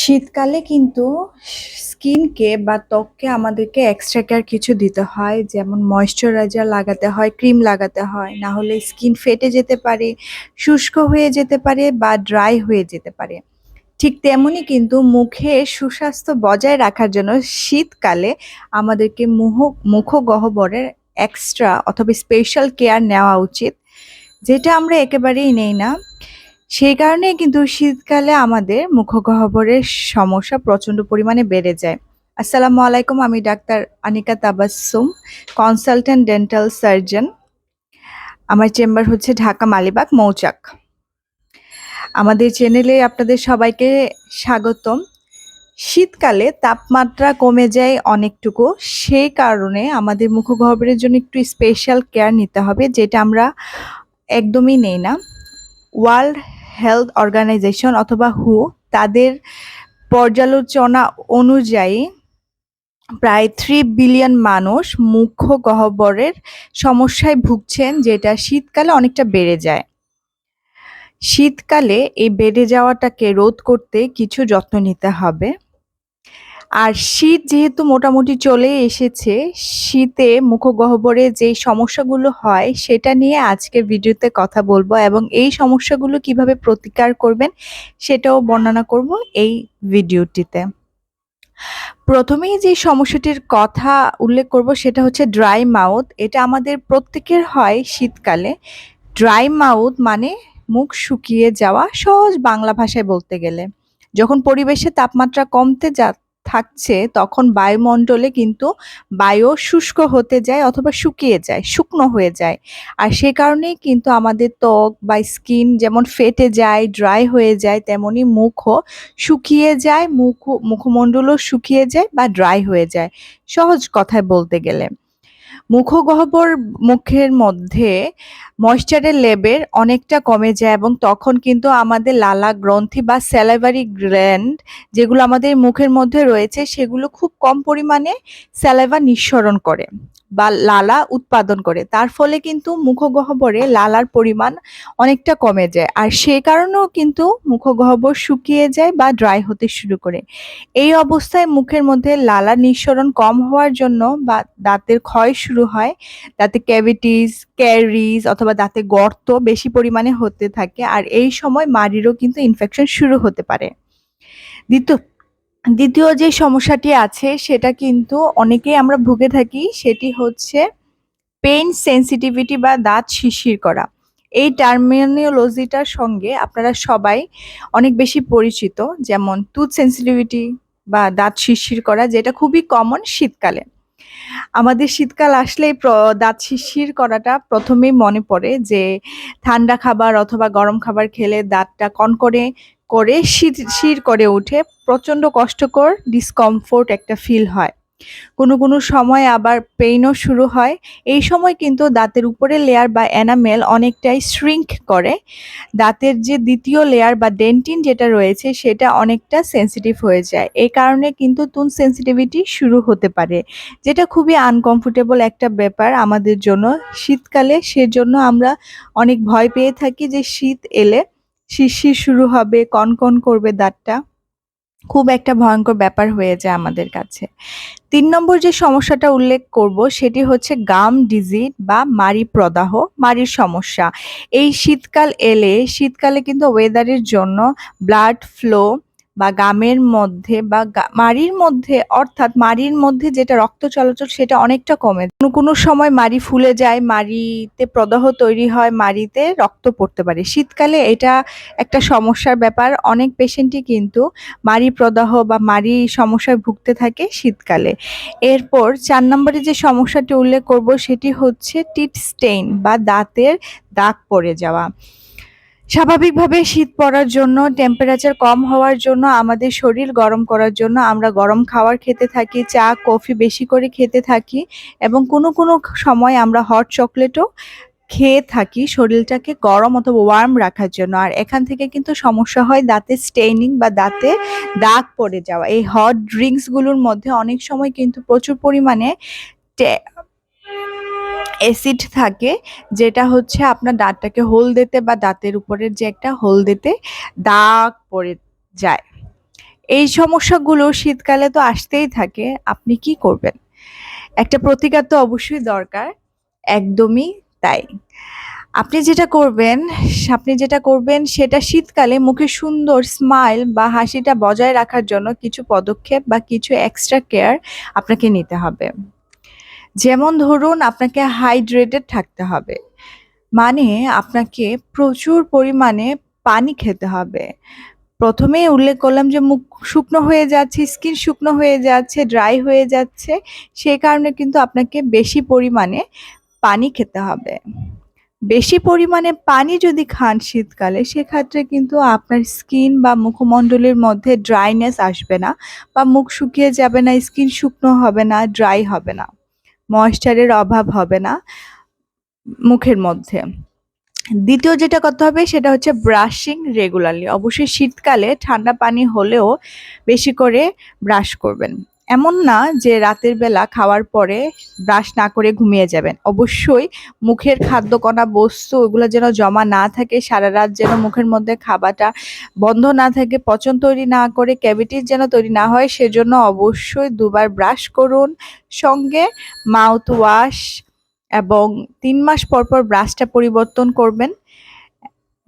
শীতকালে কিন্তু স্কিনকে বা ত্বককে আমাদেরকে এক্সট্রা কেয়ার কিছু দিতে হয়, যেমন ময়েশ্চারাইজার লাগাতে হয় ক্রিম লাগাতে হয়, না হলে স্কিন ফেটে যেতে পারে, শুষ্ক হয়ে যেতে পারে বা ড্রাই হয়ে যেতে পারে। ঠিক তেমনি কিন্তু মুখে সুস্বাস্থ্য বজায় রাখার জন্য শীতকালে আমাদেরকে মুহ, মুখগহ্বরের এক্সট্রা অথবা স্পেশাল কেয়ার নেওয়া উচিত, যেটা আমরা একেবারেই নেই না। সেই কারণেই কিন্তু শীতকালে আমাদের মুখগহ্বরের সমস্যা প্রচণ্ড পরিমাণে বেড়ে যায়। আসসালামু আলাইকুম, আমি doctor Anika Tabassum consultant dental surgeon আমার চেম্বার হচ্ছে ঢাকা মালিবাগ, মৌচাক। আমাদের চ্যানেলে আপনাদের সবাইকে স্বাগতম। শীতকালে তাপমাত্রা কমে যায় অনেকটুকু, সেই কারণে আমাদের মুখগহ্বরের জন্য একটু স্পেশাল কেয়ার নিতে হবে, যেটা আমরা একদমই নেই না। ওয়ার্ল্ড হেলথ অর্গানাইজেশন অথবা হু, তাদের পর্যালোচনা অনুযায়ী প্রায় থ্রি বিলিয়ন মানুষ মুখ্য গহ্বরের সমস্যায় ভুগছেন, যেটা শীতকালে অনেকটা বেড়ে যায়। শীতকালে এই বেড়ে যাওয়াটাকে রোধ করতে কিছু যত্ন নিতে হবে। আর শীত যেহেতু মোটামুটি চলে এসেছে, শীতে মুখগহ্বরে যেই সমস্যাগুলো হয় সেটা নিয়ে আজকের ভিডিওতে কথা বলব এবং এই সমস্যাগুলো কীভাবে প্রতিকার করবেন সেটাও বর্ণনা করব এই ভিডিওটিতে। প্রথমেই যে সমস্যাটির কথা উল্লেখ করব সেটা হচ্ছে ড্রাই মাউথ এটা আমাদের প্রত্যেকের হয় শীতকালে। ড্রাই মাউথ মানে মুখ শুকিয়ে যাওয়া সহজ বাংলা ভাষায় বলতে গেলে। যখন পরিবেশে তাপমাত্রা কমতে যা থাকছে, তখন বায়ুমণ্ডলে কিন্তু বায়ু শুষ্ক হতে যায় অথবা শুকিয়ে যায়, শুকনো হয়ে যায়। আর সে কারণেই কিন্তু আমাদের ত্বক বা স্কিন যেমন ফেটে যায়, ড্রাই হয়ে যায়, তেমনি মুখও শুকিয়ে যায়, মুখ, মুখমণ্ডলও শুকিয়ে যায় বা ড্রাই হয়ে যায়। সহজ কথায় বলতে গেলে। মুখগহ্বর মুখের মধ্যে ময়শ্চারের লেবের অনেকটা কমে যায় এবং তখন কিন্তু আমাদের লালা গ্রন্থি বা স্যালাইভারি গ্র্যান্ড যেগুলো আমাদের মুখের মধ্যে রয়েছে সেগুলো খুব কম পরিমাণে স্যালাইভা নিঃসরণ করে। বা লালা উৎপাদন করে। তার ফলে কিন্তু মুখগহ্বরে লালার পরিমাণ অনেকটা কমে যায়। আর সেই কারণেও কিন্তু মুখগহ্বর শুকিয়ে যায় বা ড্রাই হতে শুরু করে। এই অবস্থায় মুখের মধ্যে লালা নিঃসরণ কম হওয়ার জন্য বা দাঁতের ক্ষয় শুরু হয়। দাঁতে ক্যাভিটিস ক্যারিজ অথবা দাঁতে গর্ত বেশি পরিমাণে হতে থাকে। আর এই সময় মাড়িরও কিন্তু ইনফেকশন শুরু হতে পারে। দ্বিতীয় দ্বিতীয় যে সমস্যাটি আছে, সেটা কিন্তু অনেকেই আমরা ভুগে থাকি, সেটি হচ্ছে পেইন সেন্সিটিভিটি বা দাঁত শিশির করা। এই টার্মিনোলজিটার সঙ্গে আপনারা সবাই অনেক বেশি পরিচিত, যেমন টুথ সেন্সিটিভিটি বা দাঁত শিশির করা, যেটা খুবই কমন শীতকালে। আমাদের শীতকাল আসলে দাঁত শিশির করাটা প্রথমেই মনে পড়ে যে ঠান্ডা খাবার অথবা গরম খাবার খেলে দাঁতটা কনকনে করে শির শির করে ওঠে। প্রচণ্ড কষ্টকর ডিসকমফোর্ট একটা ফিল হয়। কোনো কোনো সময় আবার পেইনও শুরু হয়। এই সময় কিন্তু দাঁতের উপরের লেয়ার বা এনামেল অনেকটাই শ্রিঙ্ক করে। দাঁতের যে দ্বিতীয় লেয়ার বা ডেন্টিন যেটা রয়েছে, সেটা অনেকটা সেন্সিটিভ হয়ে যায়। এই কারণে কিন্তু তুন সেন্সিটিভিটি শুরু হতে পারে। যেটা খুবই আনকমফোর্টেবল একটা ব্যাপার আমাদের জন্য। শীতকালে সেজন্য আমরা অনেক ভয় পেয়ে থাকি যে শীত এলে শিরশির শুরু হবে কনকন করবে দাঁতটা। খুব একটা ভয়ঙ্কর ব্যাপার হয়ে যায় আমাদের কাছে। তিন নম্বর যে সমস্যাটা উল্লেখ করব, সেটি হচ্ছে গাম ডিজিট বা মারি প্রদাহ মারির সমস্যা। এই শীতকাল এলে, শীতকালে কিন্তু ওয়েদারের জন্য ব্লাড ফ্লো বা গামের মধ্যে বা মাড়ির মধ্যে, অর্থাৎ মাড়ির মধ্যে যেটা রক্ত চলাচল সেটা অনেকটা কমে কোনো কোনো সময় মাড়ি ফুলে যায়, মাড়িতে প্রদাহ তৈরি হয়, মাড়িতে রক্ত পড়তে পারে। শীতকালে এটা একটা সমস্যার ব্যাপার। অনেক পেশেন্টই কিন্তু মাড়ি প্রদাহ বা মাড়ি সমস্যায় ভুগতে থাকে শীতকালে। এরপর চার নম্বরে যে সমস্যাটি উল্লেখ করব সেটি হচ্ছে টিট স্টেইন বা দাঁতের দাগ পড়ে যাওয়া। স্বাভাবিকভাবে শীত পড়ার জন্য টেম্পারেচার কম হওয়ার জন্য, আমাদের শরীর গরম করার জন্য আমরা গরম খাবার খেতে থাকি, চা, কফি বেশি করে খেতে থাকি এবং কোনো কোনো সময় আমরা হট চকলেটও খেয়ে থাকি শরীরটাকে গরম অথবা ওয়ার্ম রাখার জন্য। আর এখান থেকে কিন্তু সমস্যা হয় দাঁতে স্টেইনিং বা দাঁতে দাগ পড়ে যাওয়া। এই হট ড্রিঙ্কসগুলোর মধ্যে অনেক সময় কিন্তু প্রচুর পরিমাণে অ্যাসিড থাকে, যেটা হচ্ছে আপনার দাঁতটাকে হোল দিতে বা দাঁতের উপরের যে একটা হোল দিতে দাগ পড়ে যায়। এই সমস্যাগুলো শীতকালে তো আসতেই থাকে, আপনি কি করবেন? একটা প্রতিকার তো অবশ্যই দরকার, একদমই তাই। আপনি যেটা করবেন, আপনি যেটা করবেন সেটা শীতকালে মুখে সুন্দর স্মাইল বা হাসিটা বজায় রাখার জন্য কিছু পদক্ষেপ বা কিছু এক্সট্রা কেয়ার আপনাকে নিতে হবে। যেমন ধরুন আপনাকে হাইড্রেটেড থাকতে হবে। মানে আপনাকে প্রচুর পরিমাণে পানি খেতে হবে। প্রথমেই উল্লেখ করলাম যে মুখ শুকনো হয়ে যাচ্ছে স্কিন শুকনো হয়ে যাচ্ছে ড্রাই হয়ে যাচ্ছে সেই কারণে কিন্তু আপনাকে বেশি পরিমাণে পানি খেতে হবে। বেশি পরিমাণে পানি যদি খান শীতকালে, সেক্ষেত্রে কিন্তু আপনার স্কিন বা মুখমণ্ডলের মধ্যে ড্রাইনেস আসবে না বা মুখ শুকিয়ে যাবে না স্কিন শুকনো হবে না ড্রাই হবে না। ময়েশ্চারের অভাব হবে না মুখের মধ্যে। দ্বিতীয় যেটা করতে হবে সেটা হচ্ছে ব্রাশিং রেগুলারলি অবশ্যই শীতকালে ঠান্ডা পানি হলেও বেশি করে ব্রাশ করবেন। এমন না যে রাতের বেলা খাওয়ার পরে ব্রাশ না করে ঘুমিয়ে যাবেন। অবশ্যই মুখের খাদ্যকণা, বস্তু ওগুলো যেন জমা না থাকে, সারা রাত যেন মুখের মধ্যে খাবারটা বন্ধ না থাকে, পচন তৈরি না করে, ক্যাভিটিস যেন তৈরি না হয়, সেজন্য অবশ্যই দুবার ব্রাশ করুন। সঙ্গে মাউথ ওয়াশ এবং তিন মাস পর পর ব্রাশটা পরিবর্তন করবেন।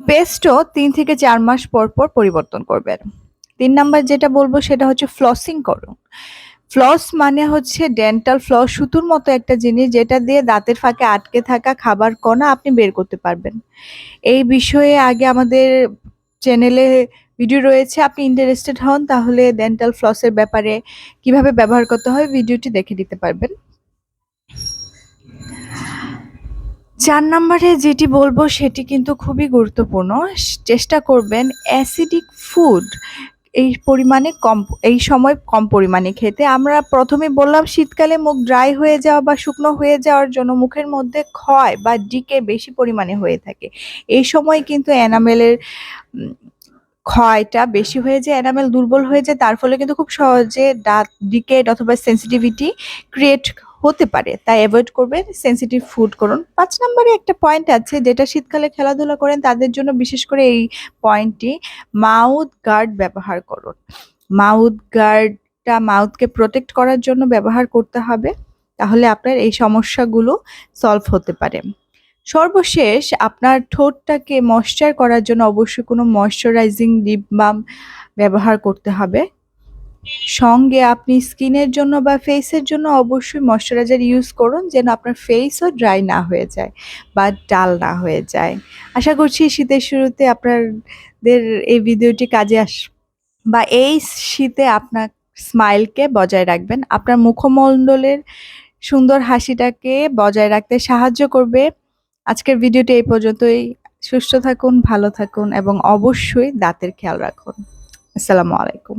পেস্টও তিন থেকে চার মাস পর পর পরিবর্তন করবেন। তিন নাম্বার যেটা বলব সেটা হচ্ছে ফ্লসিং করুন। ফ্লস মানে হচ্ছে ডেন্টাল ফ্লস সুতুর মতো একটা জিনিস যেটা দিয়ে দাঁতের ফাঁকে আটকে থাকা খাবার কণা আপনি বের করতে পারবেন। এই বিষয়ে আগে আমাদের চ্যানেলে ভিডিও রয়েছে, আপনি ইন্টারেস্টেড হন তাহলে ডেন্টাল ফ্লসের ব্যাপারে কীভাবে ব্যবহার করতে হয় ভিডিওটি দেখে দিতে পারবেন। চার নম্বরে যেটি বলব সেটি কিন্তু খুবই গুরুত্বপূর্ণ, চেষ্টা করবেন অ্যাসিডিক ফুড এই পরিমাণে কম, এই সময় কম পরিমাণে খেতে। আমরা প্রথমে বললাম, শীতকালে মুখ ড্রাই হয়ে যাওয়া বা শুকনো হয়ে যাওয়ার জন্য মুখের মধ্যে ক্ষয় বা ডিকে বেশি পরিমাণে হয়ে থাকে। এই সময় কিন্তু এনামেলের ক্ষয়টা বেশি হয়ে যায় এনামেল দুর্বল হয়ে যায়, তার ফলে কিন্তু খুব সহজে দাঁত ডিকেট অথবা সেন্সিটিভিটি ক্রিয়েট হতে পারে। তাই অ্যাভয়েড করবেন সেন্সিটিভ ফুড করুন। পাঁচ নম্বরে একটা পয়েন্ট আছে, যেটা শীতকালে খেলাধুলা করেন, তাদের জন্য বিশেষ করে এই পয়েন্টটি মাউথ গার্ড ব্যবহার করুন। মাউথ গার্ডটা মাউথকে প্রোটেক্ট করার জন্য ব্যবহার করতে হবে, তাহলে আপনার এই সমস্যাগুলো সলভ হতে পারে। সর্বশেষ, আপনার ঠোঁটটাকে ময়শ্চার করার জন্য অবশ্যই কোনো ময়শ্চারাইজিং লিপ বাম ব্যবহার করতে হবে। সঙ্গে আপনি স্কিনের জন্য বা ফেসের জন্য অবশ্যই ময়শ্চারাইজার ইউজ করুন যেন আপনার ফেসও ড্রাই না হয়ে যায় বা ডাল না হয়ে যায়। আশা করছি শীতের শুরুতে আপনাদের এই ভিডিওটি কাজে আস, বা এই শীতে আপনার স্মাইলকে বজায় রাখবেন। আপনার মুখমণ্ডলের সুন্দর হাসিটাকে বজায় রাখতে সাহায্য করবে। আজকের ভিডিওটি এই পর্যন্তই। সুস্থ থাকুন, ভালো থাকুন এবং অবশ্যই দাঁতের খেয়াল রাখুন। আসসালামু আলাইকুম।